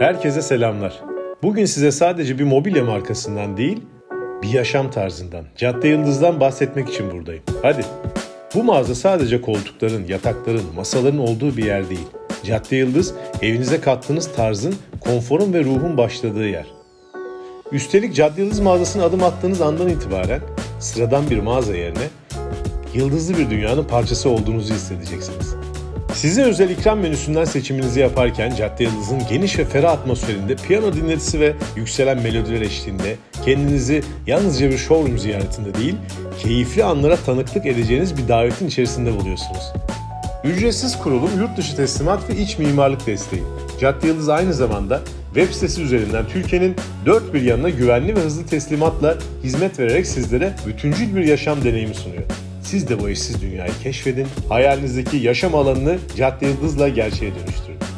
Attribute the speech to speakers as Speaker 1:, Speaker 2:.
Speaker 1: Herkese selamlar. Bugün size sadece bir mobilya markasından değil, bir yaşam tarzından, Cadde Yıldız'dan bahsetmek için buradayım. Hadi. Bu mağaza sadece koltukların, yatakların, masaların olduğu bir yer değil. Cadde Yıldız, evinize kattığınız tarzın, konforun ve ruhun başladığı yer. Üstelik Cadde Yıldız mağazasına adım attığınız andan itibaren sıradan bir mağaza yerine yıldızlı bir dünyanın parçası olduğunuzu hissedeceksiniz. Size özel ikram menüsünden seçiminizi yaparken Cadde Yıldız'ın geniş ve ferah atmosferinde piyano dinletisi ve yükselen melodiler eşliğinde kendinizi yalnızca bir showroom ziyaretinde değil, keyifli anlara tanıklık edeceğiniz bir davetin içerisinde buluyorsunuz. Ücretsiz kurulum, yurt dışı teslimat ve iç mimarlık desteği. Cadde Yıldız aynı zamanda web sitesi üzerinden Türkiye'nin dört bir yanına güvenli ve hızlı teslimatla hizmet vererek sizlere bütüncül bir yaşam deneyimi sunuyor. Siz de bu eşsiz dünyayı keşfedin, hayalinizdeki yaşam alanını Cadde Yıldız'la gerçeğe dönüştürün.